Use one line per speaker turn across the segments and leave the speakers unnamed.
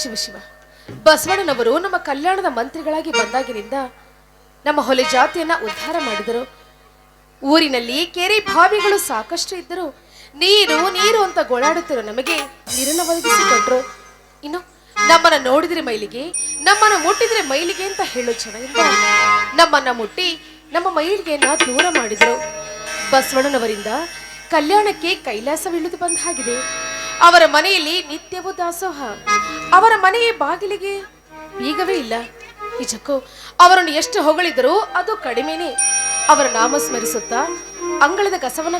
ಶಿವ ಶಿವ. ಬಸವಣ್ಣನವರು ನಮ್ಮ ಕಲ್ಯಾಣದ ಮಂತ್ರಿಗಳಾಗಿ ಬಂದಾಗಿನಿಂದ ನಮ್ಮ ಹೊಲೆ ಜಾತಿಯನ್ನ ಉದ್ಧಾರ ಮಾಡಿದರು. ಊರಿನಲ್ಲಿ ಕೆರೆ ಬಾವಿಗಳು ಸಾಕಷ್ಟು ಇದ್ದರು ನೀರು ನೀರು ಅಂತ ಗೋಳಾಡುತ್ತಿರೋ ನಮಗೆ ನೀರನ್ನ ಒದಗಿಸಿಕೊಟ್ರು ಇನ್ನು ನಮ್ಮನ್ನ ನೋಡಿದ್ರೆ ಮೈಲಿಗೆ, ನಮ್ಮನ್ನ ಮುಟ್ಟಿದ್ರೆ ಮೈಲಿಗೆ ಅಂತ ಹೇಳೋ ಜನರಿಂದ ನಮ್ಮನ್ನ ಮುಟ್ಟಿ ನಮ್ಮ ಮೈಲಿಗೆಯನ್ನ ದೂರ ಮಾಡಿದರು. ಬಸವಣ್ಣನವರಿಂದ ಕಲ್ಯಾಣಕ್ಕೆ ಕೈಲಾಸವಿಳಿದು ಬಂದ ಹಾಗಿದೆ. ಅವರ ಮನೆಯಲ್ಲಿ ನಿತ್ಯವೂ ದಾಸೋಹ. ಅವರ ಮನೆಯ ಬಾಗಿಲಿಗೆ ಬೀಗವೇ ಇಲ್ಲ. ನಿಜಕ್ಕೂ ಅವರನ್ನು ಎಷ್ಟು ಹೊಗಳಿದರೂ ಅದು ಕಡಿಮೆನೇ. ಅವರ ನಾಮ ಸ್ಮರಿಸುತ್ತಾ ಅಂಗಳದ ಕಸವನ್ನ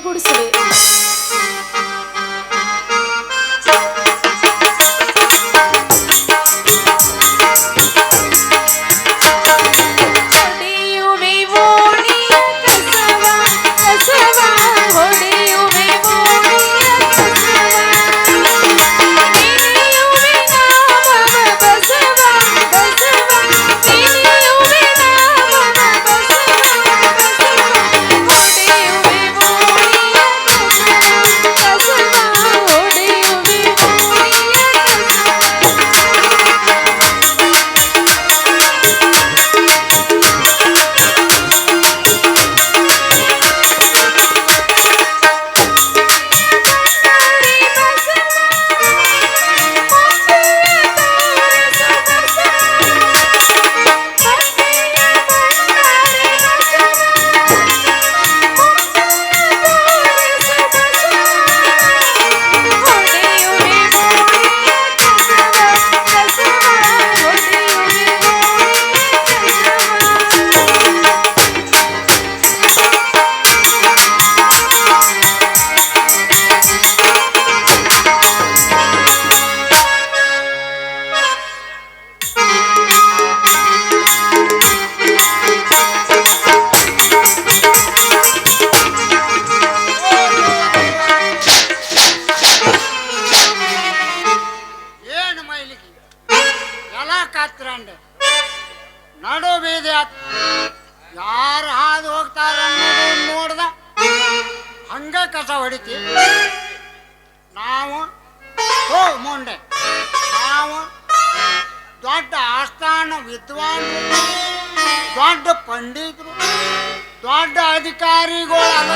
ಅಧಿಕಾರಿಗಳು ಅಲ್ಲ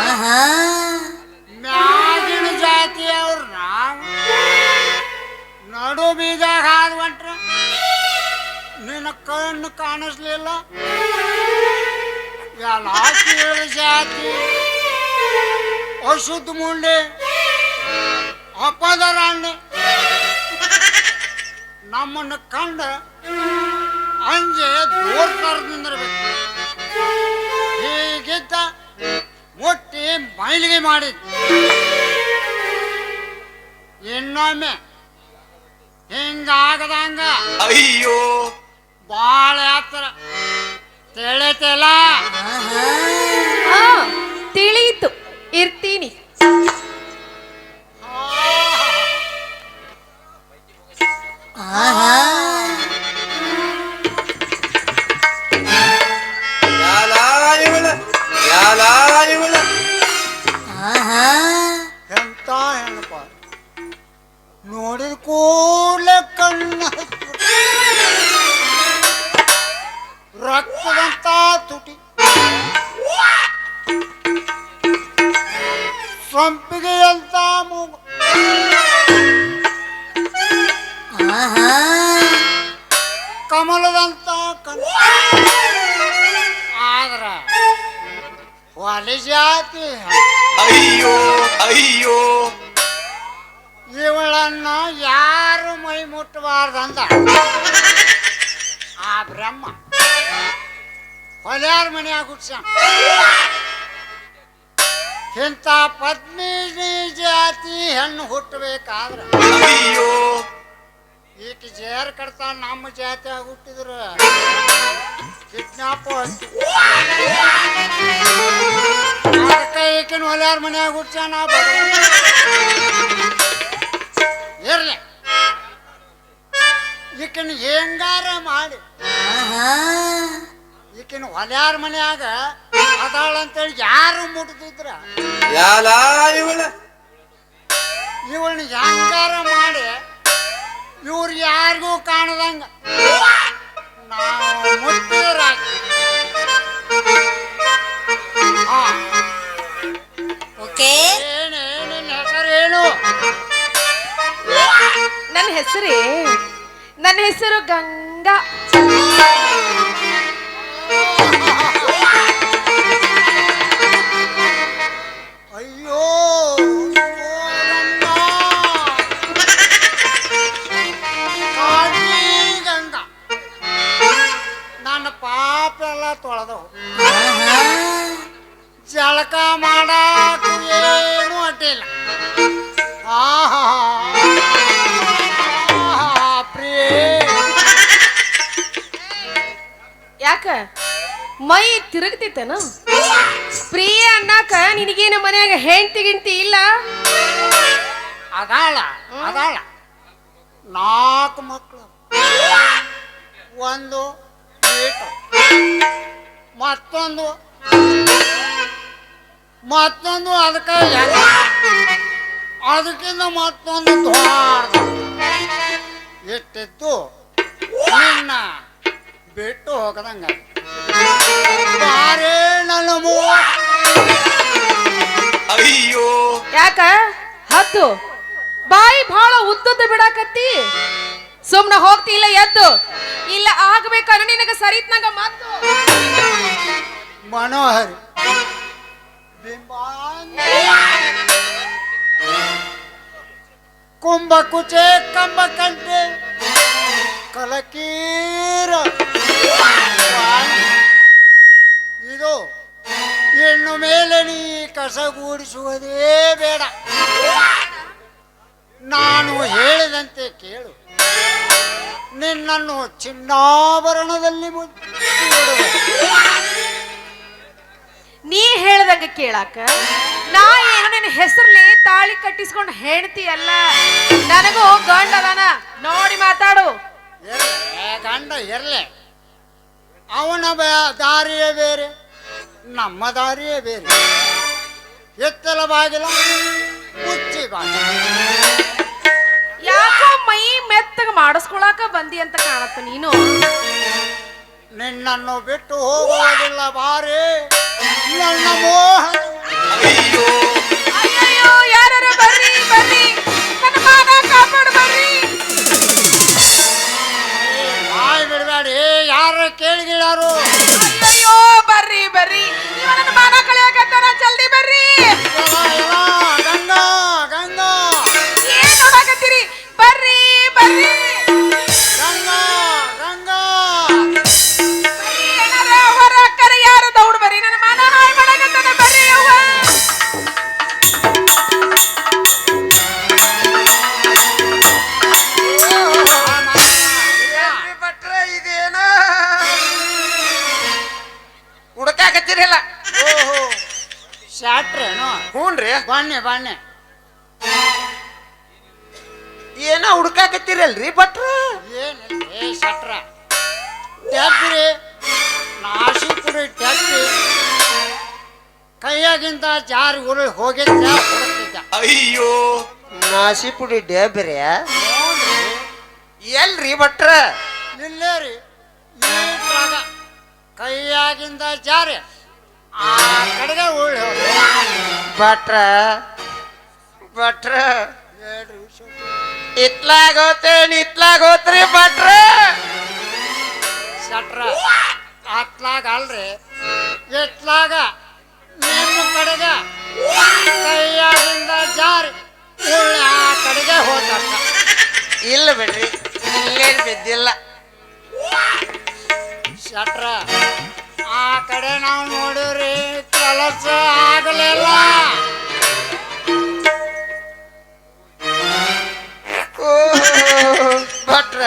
ಮ್ಯಾಗಿನ ಜಾತಿಯವ್ರು ನಾವು. ನಡು ಬೀಜ ಹಾದ್ ಹೊಂಟ್ರ ನಿನ್ನ ಕಣ್ಣು ಕಾಣಿಸ್ಲಿಲ್ಲ. ಎಲ್ಲ ಜಾತಿ? ಅಶುದ್ಧ ಮುಂಡೆ? ಅಪದರಾಣೆ ನಮ್ಮನ್ನು ಕಂಡ ಅಂಜೆ ದೂರ ಕರೆದಿಂದಿರ್ಬೇಕು ಹೀಗಿದ್ದ ಮೈಲಿಗೆ ಮಾಡಿದ್? ಇನ್ನೊಮ್ಮೆ. ಹಿಂಗಾಗದಂಗ
ಅಯ್ಯೋ.
ಬಾಳ ಹತ್ರ ತಿಳಿತಲ್ಲ.
ಆ, ತಿಳಿಯಿತು. ಇರ್ತೀನಿ.
ಯಾಲಾಯವಳ
ಇಂಥ ಪದ್ಮಿನಿ ಜಾತಿ ಹೆಣ್ಣು ಹುಟ್ಟಬೇಕಾದ್ರ
ಅಯ್ಯೋ.
ಈಕೆ ಜೇರ್ ಕಡ್ತಾ ನಮ್ಮ ಜಾತಿಯಾಗ ಹುಟ್ಟಿದ್ರ. ಕಿಡ್ನಾಪ್ ಈಕಿನ ಹೊಲ್ಯಾರ ಮನೆಯಾಗ ಬಡ. ಇರ್ಲಿ. ಈಕಿನ ಹೆಂಗಾರ ಮಾಡಿ. ಈಕಿನ ಹೊಲ್ಯಾರ ಮನ್ಯಾಗ ಅದಾಳ ಅಂತೇಳಿ ಯಾರು ಮುಟ್ತಿದ್ರ?
ಇವಳ?
ಇವಳನ್ನ ಹೆಂಗಾರ ಮಾಡಿ ಕಾಣದಂಗ. ನಾವು ಮುಟ್ಟಿದ್ರ
ಓಕೆ.
ಏನೇನು ಹೆಸರೇನು
ನನ್ನ ಹೆಸರೇ ನನ್ನ ಹೆಸರು ಗಂಗಾ.
ಪಾಪ ಎಲ್ಲ ತೊಳೆದು ಜಳಕ ಮಾಡಾಕು ಏನು ಅಡ್ಡಿಲ್ಲ ಆಹಾ.
ಯಾಕ? ಮೈ ತಿರುಗ್ತಿತ್ತೇನ? ಪ್ರಿಯ ಅನ್ನಾಕ ನಿನಗೇನ ಮನ್ಯಾಗ ಹೆಂಡ್ತಿ ಗಿಂತಿ ಇಲ್ಲ?
ಅದಾಳ ಅದಾಳ. ನಾಲ್ಕು ಮಕ್ಕಳು ಒಂದು ಏಟು ಮತ್ತೊಂದು. ಮತ್ತೊಂದು ಅದಕ್ಕೆ. ಅದಕ್ಕಿಂತ ಮತ್ತೊಂದು ದ್ವಾರದ ಇಟ್ಟಿದ್ದು ನಿನ್ನ ಬಿಟ್ಟು ಹೋಗದಂಗ. ಬಾರೇ ನನ್ನ
ಅಯ್ಯೋ.
ಯಾಕ? ಹತ್ತು. ಬಾಯಿ ಬಹಳ ಉದ್ದದ ಬಿಡಾಕತ್ತಿ. ಸುಮ್ನ ಹೋಗ್ತಿಲ್ಲ ಎದ್ದು. ಇಲ್ಲ, ಆಗ್ಬೇಕನ್ನ ನಿನಗ ಸರಿತ್ನಾಗ ಮಾತು
ಮನೋಹರಿ. ಕುಂಭ ಕುಚೆ, ಕಂಬ ಕಂಟೆ ಕಲಕೀರ. ಇದು ಹೆಣ್ಣು ಮೇಲೆ ನೀ ಕಸಗೂಡಿಸುವುದೇ ಬೇಡ. ನಾನು ಹೇಳಿದಂತೆ ಕೇಳು. ನಿನ್ನನ್ನು ಚಿನ್ನಾಭರಣದಲ್ಲಿ
ನೀ ಹೇಳ್ದಂಗ ಕೇಳಾಕ? ನಾ ಏನು ನಿನ್ನ ಹೆಸರಲ್ಲಿ ತಾಳಿ ಕಟ್ಟಿಸ್ಕೊಂಡು ಹೆಣ್ತಿ ಅಲ್ಲ. ನನಗೂ ಗಂಡ ಅದಾನ. ನೋಡಿ ಮಾತಾಡು.
ಗಂಡ ಇರಲೆ. ಅವನ ದಾರಿಯೇ ಬೇರೆ ನಮ್ಮ ದಾರಿಯೇ ಬೇರೆ. ಎತ್ತಲ ಬಾಗಿಲ ಮುಚ್ಚಿ ಬಾಗಿಲ
ಯಾಕೋ ಮೈ ಮೆತ್ತಗ ಮಾಡಿಸ್ಕೊಳಕ ಬಂದಿ ಅಂತ ಕಾಣತ್ತ ನೀನು.
ನಿನ್ನನ್ನು ಬಿಟ್ಟು ಹೋಗುವುದಿಲ್ಲ ಬಾರಿ. ನನ್ನ ಮೋಹನ
ಅಯ್ಯೋ
ಯಾರ ಬರ್ರಿ ಬರ್ರಿ. ನನ್ನ ಮಾನ ಕಾಪಾಡು ಬರ್ರಿ.
ಬಾಯಿ ಬಿಡಬೇಡಿ ಯಾರು ಕೇಳಿದಾರು
ಅಯ್ಯಯ್ಯೋ ಬರ್ರಿ ಬರ್ರಿ. ನೀವು ನನ್ನ ಮಾನ ಕಳಿಯಕತ್ತಾನ ಜಲ್ದಿ ಬರ್ರಿ.
ಹ್ಞೂನ್ರಿ
ಬಾಳ್ನೆ.
ಏನೋ ಹುಡುಕಾಕತ್ತೀರಲ್ರಿ ಭಟ್ರ?
ಏ ಶಟ್ರ? ನಾಶಿ ಕೈಯಾಗಿಂದ ಜಾರಿ ಉರುಳಿ ಹೋಗಿದ್ದ ಹುಡುಕಿದ್ದ.
ಅಯ್ಯೋ.
ನಾಸಿ ಪುಡಿ ಡೇಬ್ರಿ.
ನೋಡ್ರಿ
ಎಲ್ರಿ ಭಟ್ರ?
ನಿಲ್ಲೇರಿ ರೀ. ಕೈಯಾಗಿಂದ ಜಾರಿ. ಆ ಕಡೆಗೆ ಉರುಳಿ ಹೋಗಿ
ಭಟ್ರ ಭಟ್ರ. ಇತ್ಲಾಗೋತೇನ್ ಇತ್ಲಾಗೋತ್ರಿ ಭಟ್ರ.
ಶಟ್ರ. ಅತ್ಲಾಗ ಅಲ್ರಿ ಎತ್ಲಾಗ ನಿಮ್ಮ ಕಡೆಗ ಕೈಯಾಗಿಂದ ಜಾರಿ ಆ ಕಡೆಗೆ ಹೋದ
ಇಲ್ಲ ಬಿಡ್ರಿ ಇಲ್ಲೇನು ಬಿದ್ದಿಲ್ಲ.
ಶಟ್ರ. ಆ ಕಡೆ ನಾವು ನೋಡ್ರಿ ಕೆಲಸ ಆಗಲಿಲ್ಲ.
ಭಟ್ರ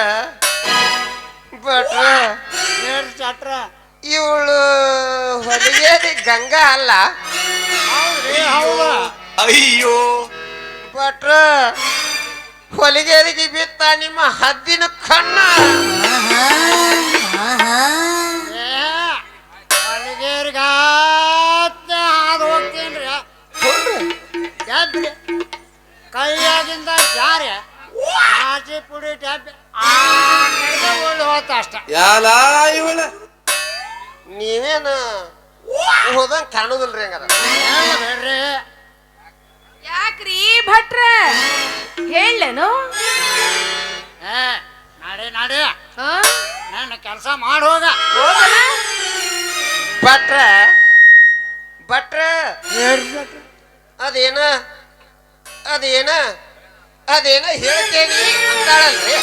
ಭಟ್ರ
ಹೇಳ್ರಿ ಚಟ್ರ?
ಇವಳು ಹೊಲಿಗೇರಿ ಗಂಗಾ ಅಲ್ಲ?
ಹೌದ್ರಿ ಹೌದ.
ಅಯ್ಯೋ.
ಭಟ್ರ ಹೊಲಿಗೆರಿಗೆ ಬಿತ್ತ ನಿಮ್ಮ ಹದ್ದಿನ ಕಣ್ಣ.
ಡ್ಯಾಬ್ರಿ ಕೈಯಾಗಿಂದ ಜಾರೆ ಆಚೆ ಪುಡಿ ಡಬ್ಬಿ ಆ ಕಡೆ ಅಷ್ಟ.
ಯಾಲ ಇವಳ?
ನೀವೇನ? ಹೋದಂಗ ಕಾಣುದಿಲ್ರಿ ಹಂಗಾರ.
ಯಾಕ್ರಿ ಭಟ್ರ? ಹೇಳೇನು
ಏ ನಾಡಿ? ನನ್ನ ಕೆಲಸ ಮಾಡೋಗ
ಹೋಗಲ್ಲ?
ಭಟ್ರ ಭಟ್ರ? ಅದೇನ? ಅದೇನ? ಅದೇನ ಹೇಳ್ತೇನಿ ಅಂತಾಳಲ್ರಿ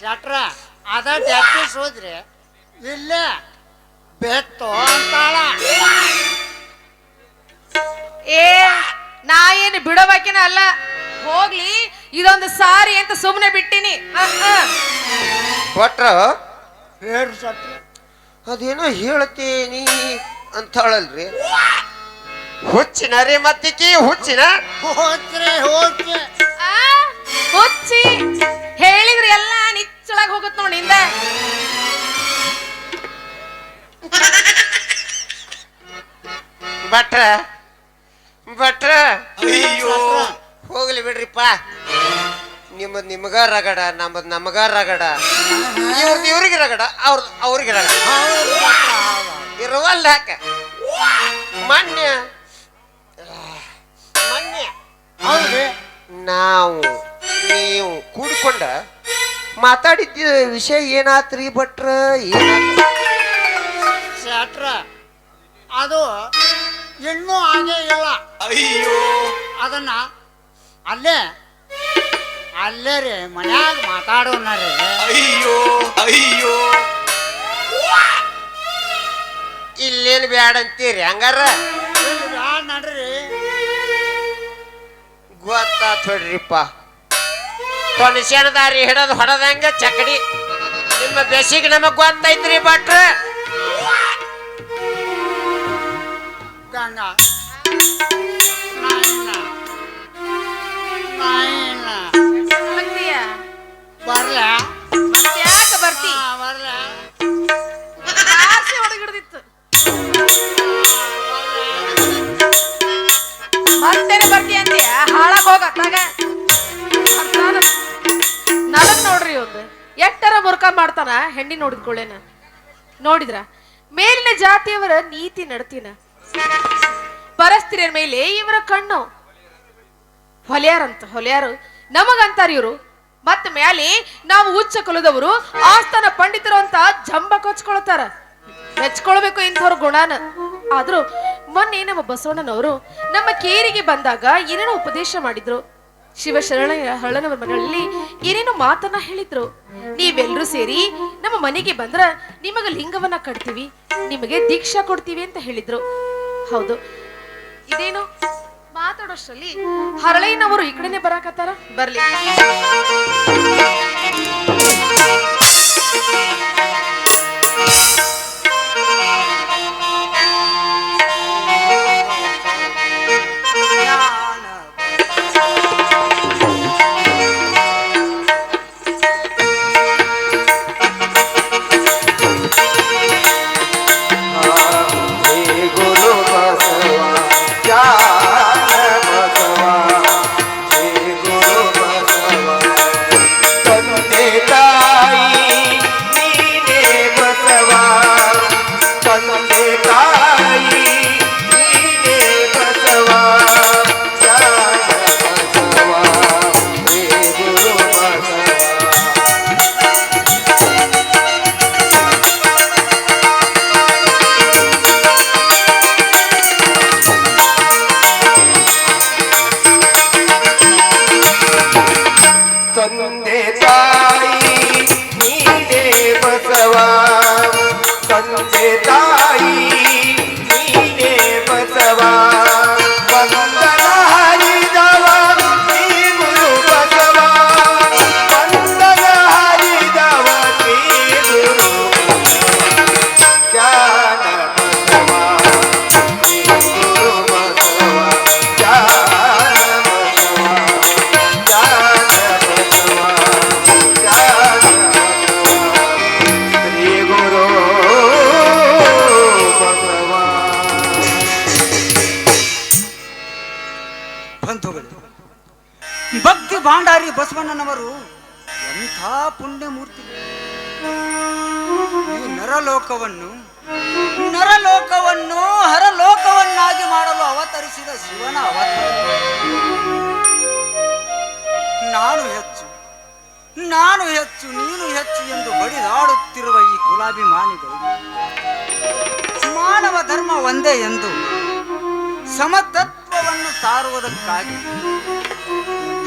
ಶಟ್ರ ಅದ ಡ್ಯಾಪ್ಟಿಸ್ ಹೋದ್ರೆ ಇಲ್ಲ ಬೆತ್ತು ಅಂತಾಳ.
ಏ ನಾ ಏನು ಬಿಡೋವಾಕಿನ ಅಲ್ಲ? ಹೋಗ್ಲಿ ಇದೊಂದು ಸಾರಿ ಅಂತ ಸುಮ್ಮನೆ ಬಿಟ್ಟಿನಿ.
ಕೊಟ್ರ
ಹೇಳ್ರಿ ಶೆಟ್ರ.
ಅದೇನೋ ಹೇಳ್ತೇನಿ ಅಂತಾಳಲ್ರಿ ಹುಚ್ಚಿನ ರೀ ಮತ್ತಿಕ್ಕಿ ಹುಚ್ಚಿನ?
ಆ, ಹುಚ್ಚಿ. ಹೇಳಿದ್ರೆ ಎಲ್ಲ ನಿಚ್ಚಳಾಗಿ ಹೋಗುತ್ತೆ ನೋಡಿ ಹಿಂದೆ.
ಭಟ್ರ ಭಟ್ರ.
ಅಯ್ಯೋ.
ಹೋಗ್ಲಿ ಬಿಡ್ರಿಪ್ಪ. ನಿಮ್ಮದ್ ನಿಮಗ ರಗಡ ನಮ್ಮದ್ ನಮಗ ರಗಡ. ಇವ್ರದ್ ಇವ್ರಿಗೆ ರಗಡ ಅವ್ರದ್ ಅವ್ರಿಗೆ ರಗಡ. ಇರುವಲ್ಲ ಯಾಕೆ ಮೊನ್ನೆ ಮೊನ್ನೆ.
ಹೌದ್ರಿ?
ನಾವು ನೀವು ಕೂಡ್ಕೊಂಡ ಮಾತಾಡಿದ್ದ ವಿಷಯ ಏನಾತ್ರಿ ಭಟ್ರ?
ಶೆಟ್ರ ಅದು ಇನ್ನೂ ಹಾಗೆ ಇಲ್ಲ.
ಅಯ್ಯೋ.
ಅದನ್ನ ಅಲ್ಲೇ ಅಲ್ಲೇ ರೀ ಮನ್ಯಾಗ ಮಾತಾಡೋಣ ರೀ.
ಅಯ್ಯೋ ಅಯ್ಯೋ.
ಇಲ್ಲೇನು ಬ್ಯಾಡ ಅಂತೀರಿ ಹಂಗಾರ
ಬ್ಯಾಡ್ ನಡ್ರಿ.
ಗೊತ್ತಾತ್ ಹೊಡ್ರಿಪ್ಪ ತೊಣಸ್ಯಾನ ದಾರಿ ಹಿಡದು ಹೊಡದಂಗ ಚಕಡಿ. ನಿಮ್ಮ ಬೇಸಿಗೆ ನಮಗ್ ಗೊತ್ತೈತ್ರಿ ಭಟ್ರ.
ಗಂಗಾ. ನಾಯಿನ
ಅತ್ತಾಗ ನನಗ್ ನೋಡ್ರಿ ಒಂದು ಎಟ್ಟರ ಮುರ್ಕ ಮಾಡ್ತಾನ ಹೆಣ್ಣಿ ನೋಡಿದ್ಕೊಳ್ಳೇನ ನೋಡಿದ್ರ? ಮೇಲಿನ ಜಾತಿಯವರ ನೀತಿ ನಡತಿನ. ಪರಸ್ತ್ರೀಯರ ಮೇಲೆ ಇವರ ಕಣ್ಣು. ಹೊಲಿಯಾರಂತ, ಹೊಲಿಯಾರು. ನಮಗಂತಾರ ಇವರು. ಮತ್ತ ಮ್ಯಾಲೆ ನಾವು ಉಚ್ಚ ಕುಲದವರು, ಆಸ್ಥಾನ ಪಂಡಿತರು ಅಂತ ಜಂಬ ಕೊಚ್ಕೊಳ್ತಾರ. ಮೆಚ್ಕೊಳ್ಬೇಕು ಇಂಥವ್ರ ಗುಣನ. ಆದ್ರೂ ಮೊನ್ನೆ ನಮ್ಮ ಬಸವಣ್ಣನವರು ನಮ್ಮ ಕೇರಿಗೆ ಬಂದಾಗ ಏನೇನೋ ಉಪದೇಶ ಮಾಡಿದ್ರು. ಶಿವಶರಣ ಹರಳನವರ ಮನೆಯಲ್ಲಿ ಏನೇನೋ ಮಾತನ್ನ ಹೇಳಿದ್ರು. ನೀವೆಲ್ಲರೂ ಸೇರಿ ನಮ್ಮ ಮನೆಗೆ ಬಂದ್ರ ನಿಮಗೆ ಲಿಂಗವನ್ನ ಕಟ್ತೀವಿ, ನಿಮಗೆ ದೀಕ್ಷಾ ಕೊಡ್ತೀವಿ ಅಂತ ಹೇಳಿದ್ರು. ಹೌದು. ಇದೇನು? ಮಾತಾಡೋಷ್ಟರಲ್ಲಿ ಹರಳಯ್ಯನವರು ಈ ಕಡೆನೆ ಬರಾಕತ್ತಾರ? ಬರ್ಲಿ.
ಭಾಂಡಾರಿ ಎಂಥ ಪುಣ್ಯ ಮೂರ್ತಿ ಈ ನರಲೋಕವನ್ನು ನರಲೋಕವನ್ನು ಹರಲೋಕವನ್ನಾಗಿ ಮಾಡಲು ಅವತರಿಸಿದ ಶಿವನ ಅವತಾರ. ನಾನು ಹೆಚ್ಚು ನಾನು ಹೆಚ್ಚು, ನೀನು ಹೆಚ್ಚು ಎಂದು ಬಡಿದಾಡುತ್ತಿರುವ ಈ ಕುಲಾಭಿಮಾನಿಗಳು, ಮಾನವ ಧರ್ಮ ಒಂದೇ ಎಂದು ಸಮತತ್ವವನ್ನು ಸಾರುವುದಕ್ಕಾಗಿ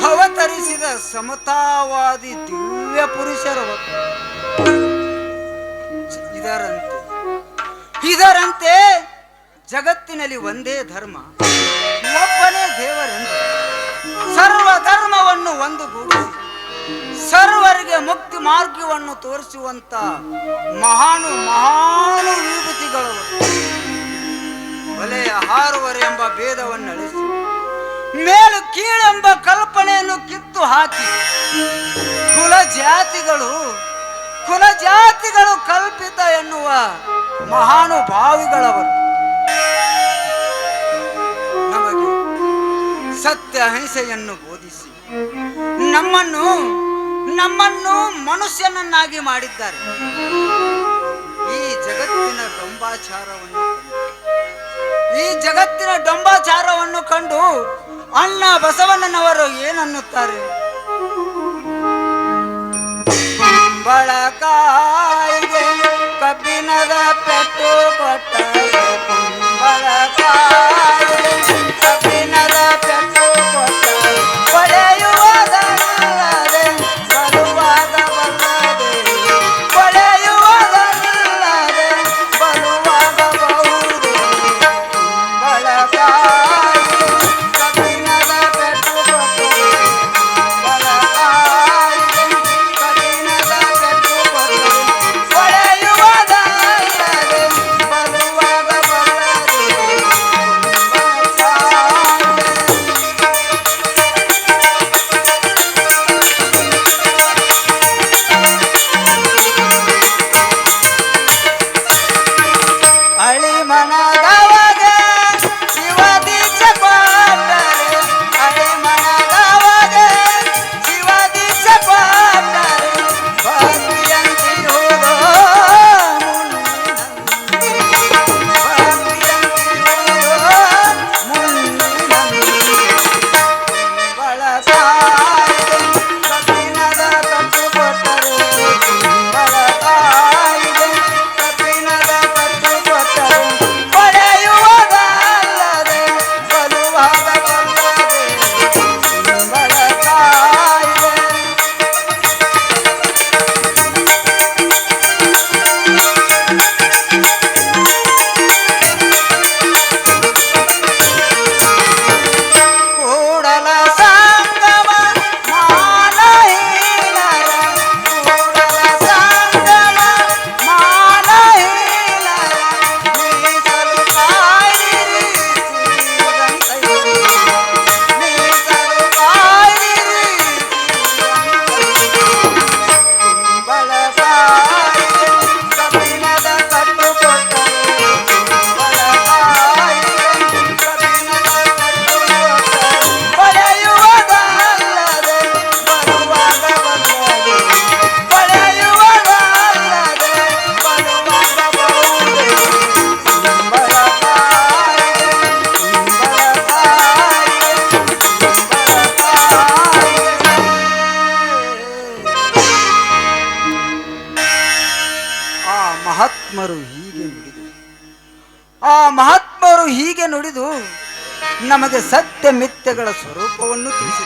ಅವತರಿಸಿದ ಸಮತಾವಾದಿ ದಿವ್ಯ ಪುರುಷರು. ಇದರಂತೆ ಇದರಂತೆ ಜಗತ್ತಿನಲ್ಲಿ ಒಂದೇ ಧರ್ಮ, ಒಬ್ಬನೇ ದೇವರಂತೆ ಸರ್ವ ಧರ್ಮವನ್ನು ಒಂದುಗೂಡಿಸಿ, ಸರ್ವರಿಗೆ ಮುಕ್ತಿ ಮಾರ್ಗವನ್ನು ತೋರಿಸುವಂತ ಮಹಾನು ಮಹಾನು ವಿಭೂತಿಗಳು. ಒಲೆಯ ಹಾರುವರೆ ಎಂಬ ಭೇದವನ್ನು ಅಳಿಸಿ ಮೇಲು ಕೀಳೆಂಬ ಕಲ್ಪನೆಯನ್ನು ಕಿತ್ತು ಹಾಕಿ. ಕುಲ ಜಾತಿಗಳು ಕುಲ ಜಾತಿಗಳು ಕಲ್ಪಿತ ಎನ್ನುವ ಮಹಾನುಭಾವಿಗಳವರು. ನಮಗೆ ಸತ್ಯ ಅಹಿಂಸೆಯನ್ನು ಬೋಧಿಸಿ, ನಮ್ಮನ್ನು ನಮ್ಮನ್ನು ಮನುಷ್ಯನನ್ನಾಗಿ ಮಾಡಿದ್ದಾರೆ. ಈ ಜಗತ್ತಿನ ಡೊಂಬಾಚಾರವನ್ನು ಕಂಡು- ಈ ಜಗತ್ತಿನ ಡೊಂಬಾಚಾರವನ್ನು ಕಂಡು ಅಣ್ಣ ಬಸವಣ್ಣನವರು ಏನನ್ನುತ್ತಾರೆ? ಕುಂಬಳಕಾಯಿಗೆ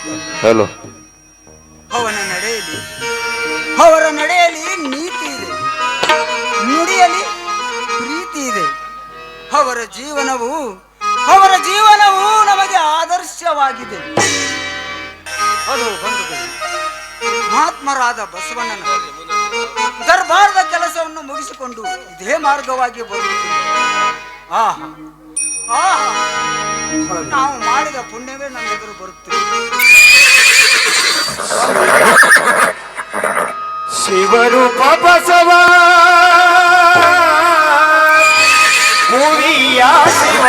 ಹಲೋ.
ಅವನ ನಡೆಯಲಿ. ಅವರ ನಡೆಯಲಿ ನೀತಿ ಇದೆ. ನುಡಿಯಲಿ ಪ್ರೀತಿ ಇದೆ. ಅವರ ಜೀವನವು ಅವರ ಜೀವನವು ನಮಗೆ ಆದರ್ಶವಾಗಿದೆ. ಅದು ಬಂಧುಗಳು ಮಹಾತ್ಮರಾದ ಬಸವಣ್ಣನ ದರ್ಬಾರದ ಕೆಲಸವನ್ನು ಮುಗಿಸಿಕೊಂಡು ಇದೇ ಮಾರ್ಗವಾಗಿ ಬರುತ್ತಿದೆ ಆಹಾ ಆಹಾ. ನಾವು ಮಾಡಿದ ಪುಣ್ಯವೇ ನನ್ನ ಎದುರು ಬರುತ್ತಿದೆ
ಶಿವರೂಪ ಬಸವ ಮುರಿಯ ಶಿವ.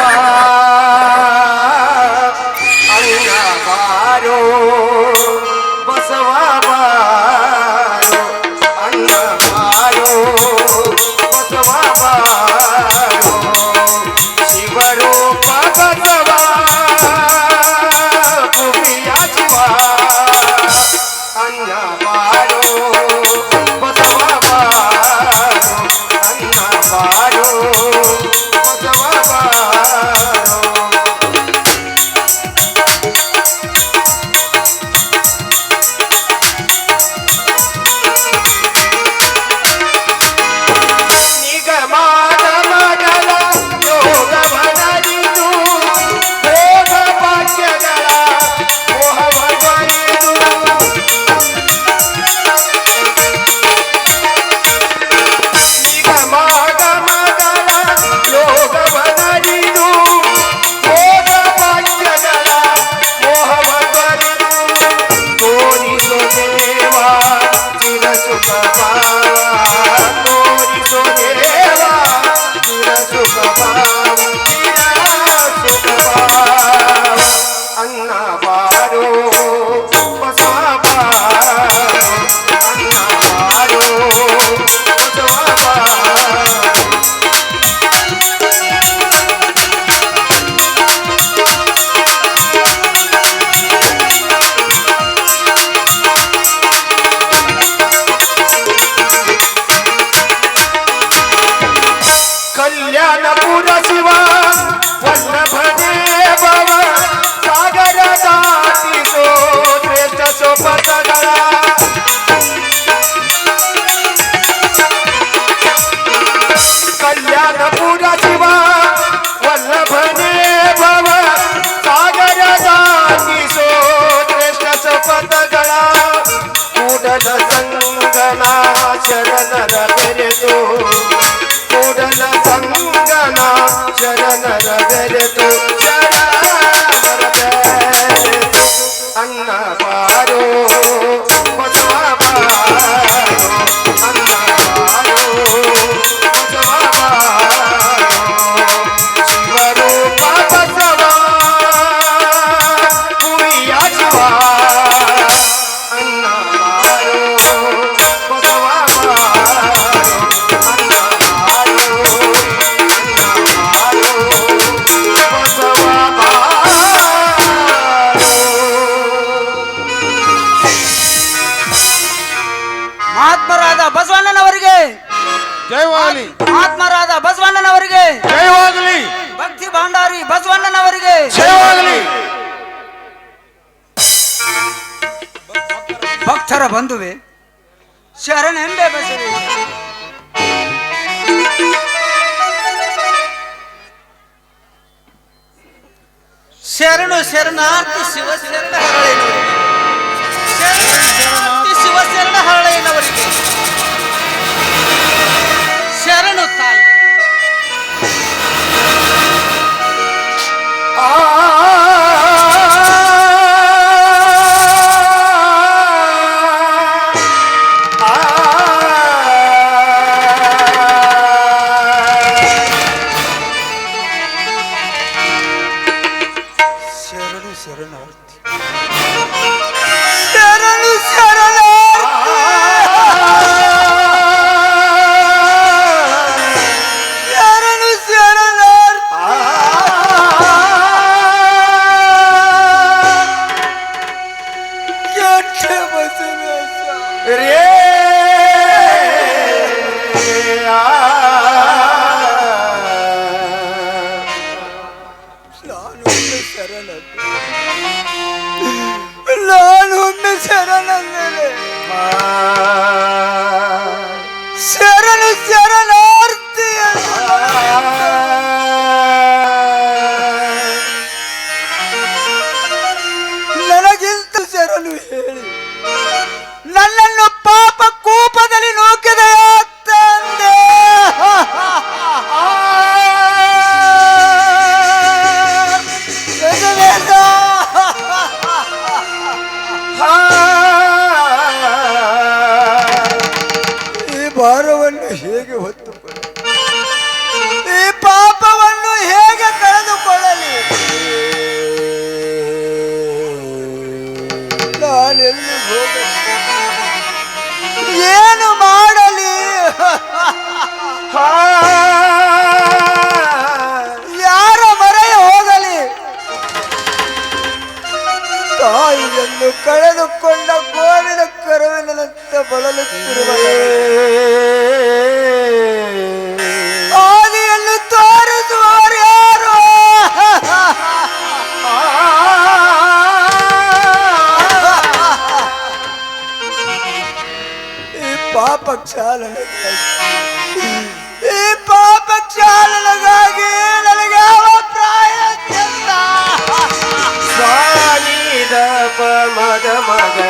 ಬೆರೆತು. ಕೂಡಲ ಸಂಗನ ಶರಣರ ಬೆರೆತು. ಶರಣ ಅನ್ನ
ಪಾರೋ.
ಭಕ್ತರ ಬಂಧುವೆ, ಶರಣೆಂದೇ ಬಸವೆ. ಶರಣು ಶರಣಾರ್ಥಿ ಶಿವ ಶರಣ ಶರಣಾರ್ಥಿ ಶಿವ ಶರಣ ಹರಳೆನವರಿಗೆ ಶರಣು ತಾಯಿ. ಆ ಬಳಲು ಆದಿಯನ್ನು ತೋರಿಸುವವರು ಯಾರು ಈ ಪಾಪ ಚಾಲನೆ ಈ ಪಾಪ ಚಾಲನೆಗಾಗಿ ನನಗೆ
ಪ್ರಾಯ ಮದ ಮಗ